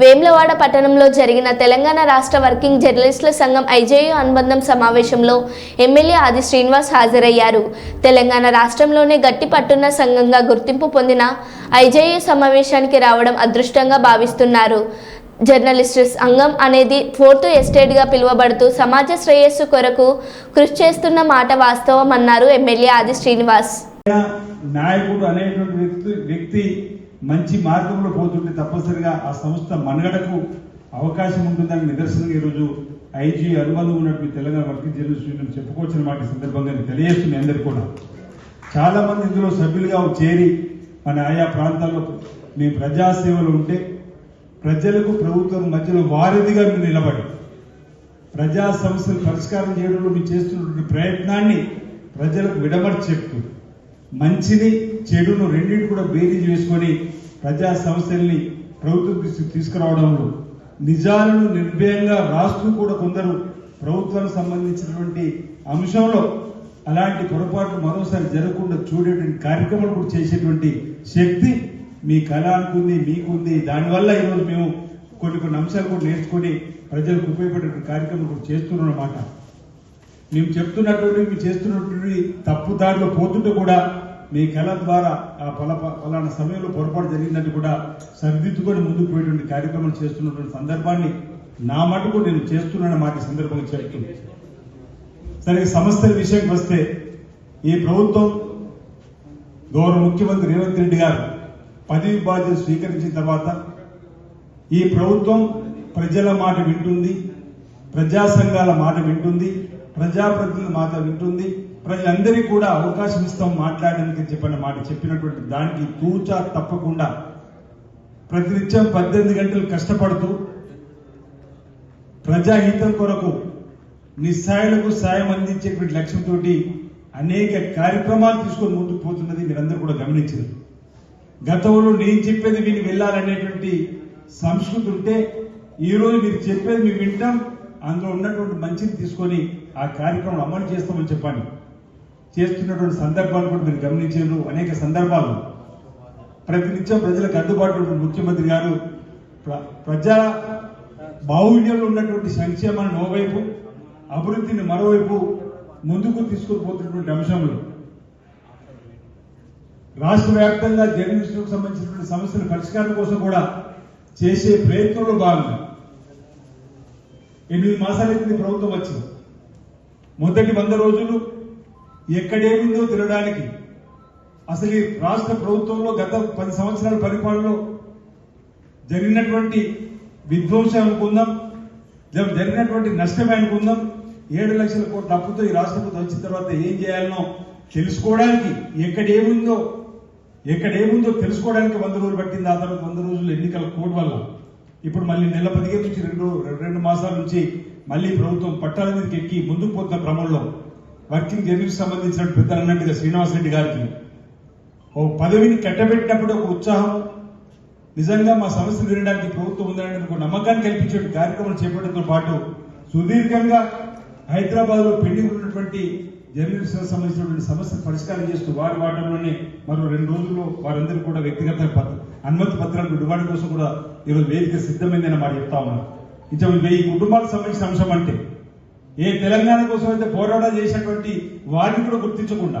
వేములవాడ పట్టణంలో జరిగిన తెలంగాణ రాష్ట్ర వర్కింగ్ జర్నలిస్టుల సంఘం ఐజేయు అనుబంధం సమావేశంలో ఎమ్మెల్యే ఆది శ్రీనివాస్ హాజరయ్యారు. తెలంగాణ రాష్ట్రంలోనే గట్టి పట్టున్న సంఘంగా గుర్తింపు పొందిన ఐజేయు సమావేశానికి రావడం అదృష్టంగా భావిస్తున్నారు. జర్నలిస్టు సంఘం అనేది ఫోర్త్ ఎస్టేట్గా పిలువబడుతూ సమాజ శ్రేయస్సు కొరకు కృషి చేస్తున్న మాట వాస్తవం అన్నారు ఎమ్మెల్యే ఆది శ్రీనివాస్. నాయకుడు అనేటువంటి వ్యక్తి వ్యక్తి మంచి మార్గంలో పోతుంటే తప్పనిసరిగా ఆ సంస్థ మనుగడకు అవకాశం ఉంటుందని నిదర్శనంగా ఈరోజు ఐజీ అనుబంధం ఉన్నటువంటి తెలంగాణ వర్కింగ్ జర్నలిస్ట్ యూనియన్ చెప్పుకోవచ్చిన మాట సందర్భంగా తెలియజేస్తుంది అందరు కూడా. చాలా మంది ఇందులో సభ్యులుగా చేరి మన ఆయా ప్రాంతాల్లో మీ ప్రజాసేవలు ఉంటే ప్రజలకు ప్రభుత్వం మధ్యలో వారధిగా మీరు నిలబడి ప్రజా సమస్యలు పరిష్కారం చేయడంలో మీరు చేస్తున్నటువంటి ప్రయత్నాన్ని ప్రజలకు విడమర్చి చెప్తూ మంచిని చెడును రెండింటి కూడా బేరీ చేసుకొని ప్రజా సమస్యల్ని ప్రభుత్వం తీసుకురావడంలో నిజాలను నిర్భయంగా రాస్తూ కూడా కొందరు ప్రభుత్వానికి సంబంధించినటువంటి అంశంలో అలాంటి పొరపాట్లు మరోసారి జరగకుండా చూడేటువంటి కార్యక్రమాలు కూడా చేసేటువంటి శక్తి మీ కళానికి ఉంది మీకుంది దానివల్ల ఈరోజు మేము కొన్ని కొన్ని అంశాలు కూడా నేర్చుకొని ప్రజలకు ఉపయోగపడే కార్యక్రమం కూడా చేస్తున్నాం అన్నమాట మేము చెప్తున్నటువంటి మేము చేస్తున్నటువంటి తప్పు దారిలో పోతుంటే కూడా మీ కళ ద్వారా ఆ పల పలానా సమయంలో పొరపాటు జరిగిందని కూడా సరిదిద్దుకొని ముందుకు పోయేటువంటి కార్యక్రమం చేస్తున్నటువంటి సందర్భాన్ని నా మటుకు నేను చేస్తున్నాను మాట సందర్భంగా చెప్తుంది సరే సమస్యల విషయంకి వస్తే ఈ ప్రభుత్వం గౌరవ ముఖ్యమంత్రి రేవంత్ రెడ్డి గారు పదవి బాధ్యత స్వీకరించిన తర్వాత ఈ ప్రభుత్వం ప్రజల మాట వింటుంది ప్రజా సంఘాల మాట వింటుంది ప్రజాప్రతినిధుల మాట వింటుంది. ప్రజలందరికీ కూడా అవకాశం ఇస్తాం మాట్లాడడానికి చెప్పిన మాట చెప్పినటువంటి దానికి తూచా తప్పకుండా ప్రతినిత్యం పద్దెనిమిది గంటలు కష్టపడుతూ ప్రజాహితం కొరకు నిస్సాయులకు సాయం అందించేటువంటి లక్ష్యంతో అనేక కార్యక్రమాలు తీసుకొని ముందుకు పోతున్నది మీరందరూ కూడా గమనించారు. గతంలో నేను చెప్పేది విని వెళ్ళాలనేటువంటి సంస్కృతి ఉంటే ఈరోజు మీరు చెప్పేది మేము వింటాం అందులో ఉన్నటువంటి మంచిని తీసుకొని ఆ కార్యక్రమం అమలు చేస్తామని చెప్పండి చేస్తున్నటువంటి సందర్భాలు కూడా మీరు గమనించారు. అనేక సందర్భాలు. ప్రతినిత్యం ప్రజలకు అందుబాటులో ఉన్న ముఖ్యమంత్రి గారు ప్రజా బాహుళ్యంలో ఉన్నటువంటి సంక్షేమాన్ని ఓవైపు అభివృద్ధిని మరోవైపు ముందుకు తీసుకుపోతున్నటువంటి అంశంలో రాష్ట్ర వ్యాప్తంగా జర్నలిస్టులకు సంబంధించినటువంటి సమస్యల పరిష్కారం కోసం కూడా చేసే ప్రయత్నంలో భాగంగా ఎనిమిది మాసాలైంది ప్రభుత్వం వచ్చింది. మొదటి వంద రోజులు ఎక్కడేమిందో తినడానికి. అసలు ఈ రాష్ట్ర ప్రభుత్వంలో గత పది సంవత్సరాల పరిపాలనలో జరిగినటువంటి విధ్వంసం అనుకుందాం జ- జరిగినటువంటి నష్టమే అనుకుందాం. ఏడు లక్షల కోట్ల అప్పుతో ఈ రాష్ట్ర ప్రభుత్వం వచ్చిన తర్వాత ఏం చేయాలనో తెలుసుకోవడానికి ఎక్కడ ఏముందో తెలుసుకోవడానికి వంద రోజులు పట్టింది. ఆ తర్వాత వంద రోజులు ఎన్నికల కోడ్ వల్ల ఇప్పుడు మళ్ళీ నెల పదిహేను నుంచి రెండు రెండు మాసాల నుంచి మళ్ళీ ప్రభుత్వం పట్టాల మీదకి ఎక్కి ముందుకు పోతున్న క్రమంలో వర్కింగ్ జర్నీకి సంబంధించిన పెద్దలు అన్నట్టుగా శ్రీనివాస్ రెడ్డి గారికి ఓ పదవిని కట్టబెట్టినప్పుడు ఒక ఉత్సాహం. నిజంగా మా సమస్యలు వినడానికి ప్రభుత్వం ఉందనే ఒక నమ్మకాన్ని కల్పించే కార్యక్రమాలు చేపట్టడంతో పాటు సుదీర్ఘంగా హైదరాబాద్లో పెండింగ్ ఉన్నటువంటి జర్నలిస్టులకు సంబంధించినటువంటి సమస్యలు పరిష్కారం చేస్తూ వారి వాటంలోనే మరో రెండు రోజుల్లో వారందరూ కూడా వ్యక్తిగత అనుమతి పత్రాలు విడుదల కోసం కూడా ఈరోజు వేదిక సిద్ధమైందని అన్నమాట చెప్తా ఉన్నారు ఇంకా వెయ్యి కుటుంబాలకు సంబంధించిన అంశం అంటే ఏ తెలంగాణ కోసం అయితే పోరాటం చేసినటువంటి వారిని కూడా గుర్తించకుండా.